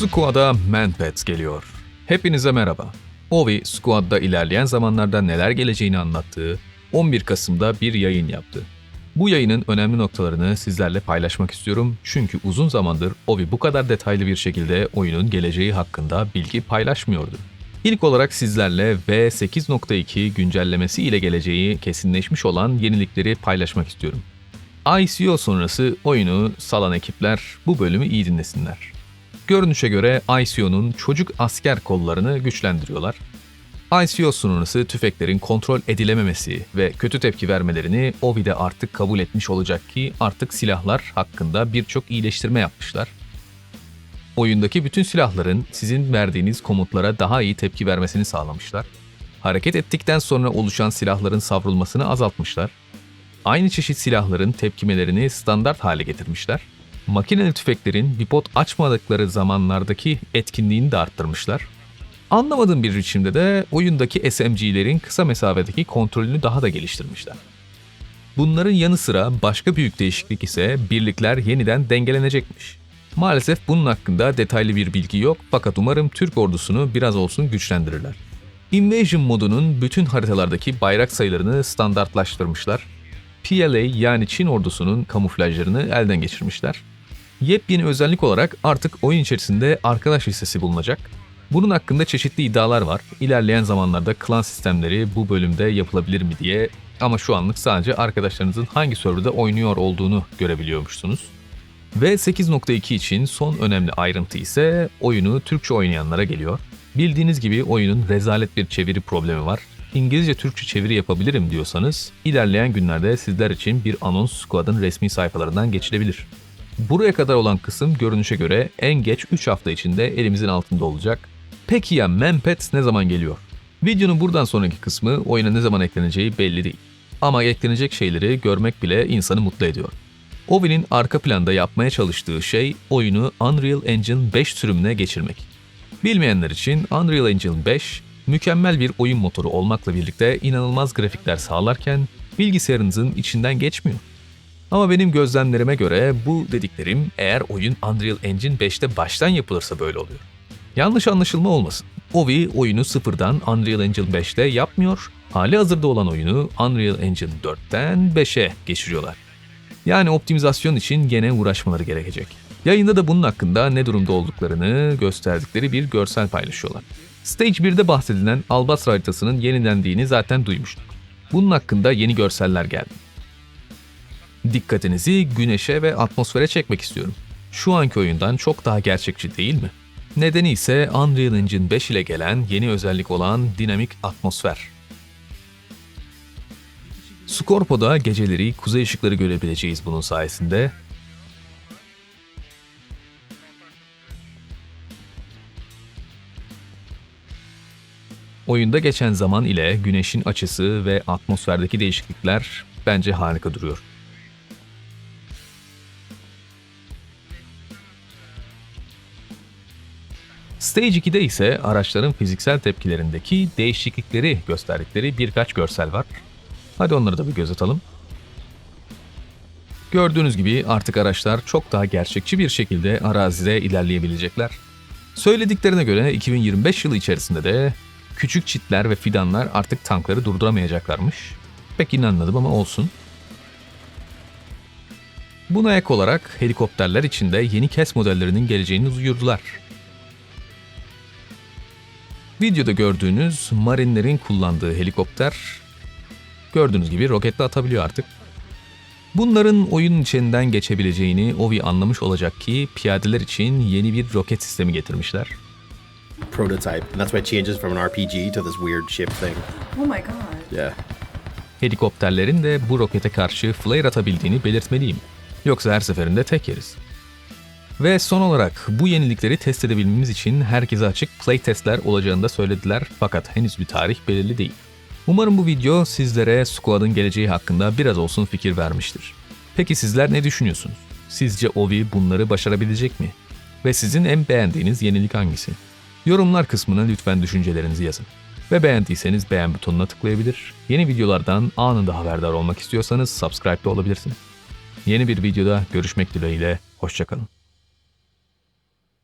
Squad'a Manpets geliyor. Hepinize merhaba. Ovi, Squad'da ilerleyen zamanlarda neler geleceğini anlattığı 11 Kasım'da bir yayın yaptı. Bu yayının önemli noktalarını sizlerle paylaşmak istiyorum çünkü uzun zamandır Ovi bu kadar detaylı bir şekilde oyunun geleceği hakkında bilgi paylaşmıyordu. İlk olarak sizlerle V8.2 güncellemesi ile geleceği kesinleşmiş olan yenilikleri paylaşmak istiyorum. ICO sonrası oyunu salan ekipler bu bölümü iyi dinlesinler. Görünüşe göre ICO'nun çocuk asker kollarını güçlendiriyorlar. ICO sonrası tüfeklerin kontrol edilememesi ve kötü tepki vermelerini Ovi'de artık kabul etmiş olacak ki artık silahlar hakkında birçok iyileştirme yapmışlar. Oyundaki bütün silahların sizin verdiğiniz komutlara daha iyi tepki vermesini sağlamışlar. Hareket ettikten sonra oluşan silahların savrulmasını azaltmışlar. Aynı çeşit silahların tepkimelerini standart hale getirmişler. Makineli tüfeklerin bipod açmadıkları zamanlardaki etkinliğini de arttırmışlar. Anlamadığım bir biçimde de oyundaki SMG'lerin kısa mesafedeki kontrolünü daha da geliştirmişler. Bunların yanı sıra başka büyük değişiklik ise birlikler yeniden dengelenecekmiş. Maalesef bunun hakkında detaylı bir bilgi yok fakat umarım Türk ordusunu biraz olsun güçlendirirler. Invasion modunun bütün haritalardaki bayrak sayılarını standartlaştırmışlar. PLA yani Çin ordusunun kamuflajlarını elden geçirmişler. Yepyeni özellik olarak artık oyun içerisinde arkadaş listesi bulunacak. Bunun hakkında çeşitli iddialar var. İlerleyen zamanlarda klan sistemleri bu bölümde yapılabilir mi diye ama şu anlık sadece arkadaşlarınızın hangi serverda oynuyor olduğunu görebiliyormuşsunuz. Ve 8.2 için son önemli ayrıntı ise oyunu Türkçe oynayanlara geliyor. Bildiğiniz gibi oyunun rezalet bir çeviri problemi var. İngilizce Türkçe çeviri yapabilirim diyorsanız ilerleyen günlerde sizler için bir anons Squad'ın resmi sayfalarından geçilebilir. Buraya kadar olan kısım görünüşe göre en geç 3 hafta içinde elimizin altında olacak. Peki ya Mempet ne zaman geliyor? Videonun buradan sonraki kısmı oyuna ne zaman ekleneceği belli değil. Ama eklenecek şeyleri görmek bile insanı mutlu ediyor. Ovi'nin arka planda yapmaya çalıştığı şey oyunu Unreal Engine 5 sürümüne geçirmek. Bilmeyenler için Unreal Engine 5 mükemmel bir oyun motoru olmakla birlikte inanılmaz grafikler sağlarken bilgisayarınızın içinden geçmiyor. Ama benim gözlemlerime göre bu dediklerim eğer oyun Unreal Engine 5'te baştan yapılırsa böyle oluyor. Yanlış anlaşılma olmasın. Ovi oyunu sıfırdan Unreal Engine 5'te yapmıyor, hali hazırda olan oyunu Unreal Engine 4'ten 5'e geçiriyorlar. Yani optimizasyon için gene uğraşmaları gerekecek. Yayında da bunun hakkında ne durumda olduklarını gösterdikleri bir görsel paylaşıyorlar. Stage 1'de bahsedilen Albas haritasının yenilendiğini zaten duymuştuk. Bunun hakkında yeni görseller geldi. Dikkatinizi güneşe ve atmosfere çekmek istiyorum. Şu anki oyundan çok daha gerçekçi değil mi? Nedeni ise Unreal Engine 5 ile gelen yeni özellik olan dinamik atmosfer. Scorpo'da geceleri kuzey ışıkları görebileceğiz bunun sayesinde. Oyunda geçen zaman ile güneşin açısı ve atmosferdeki değişiklikler bence harika duruyor. Stage 2'de ise araçların fiziksel tepkilerindeki değişiklikleri gösterdikleri birkaç görsel var. Hadi onları da bir göz atalım. Gördüğünüz gibi artık araçlar çok daha gerçekçi bir şekilde arazide ilerleyebilecekler. Söylediklerine göre 2025 yılı içerisinde de küçük çitler ve fidanlar artık tankları durduramayacaklarmış. Pek inanmadım ama olsun. Buna ek olarak helikopterler için de yeni KES modellerinin geleceğini duyurdular. Videoda gördüğünüz marinlerin kullandığı helikopter gördüğünüz gibi roketle atabiliyor artık. Bunların oyun içinden geçebileceğini Ovi anlamış olacak ki piyadeler için yeni bir roket sistemi getirmişler. prototype, and that's why it changes from an RPG to this weird ship thing. Oh my god. Yeah. Helikopterlerin de bu rokete karşı flare atabildiğini belirtmeliyim. Yoksa her seferinde tek yeriz. Ve son olarak bu yenilikleri test edebilmemiz için herkese açık playtestler olacağını da söylediler fakat henüz bir tarih belirli değil. Umarım bu video sizlere Squad'ın geleceği hakkında biraz olsun fikir vermiştir. Peki sizler ne düşünüyorsunuz? Sizce Ovi bunları başarabilecek mi? Ve sizin en beğendiğiniz yenilik hangisi? Yorumlar kısmına lütfen düşüncelerinizi yazın. Ve beğendiyseniz beğen butonuna tıklayabilir. Yeni videolardan anında haberdar olmak istiyorsanız subscribe de olabilirsiniz. Yeni bir videoda görüşmek dileğiyle, hoşçakalın.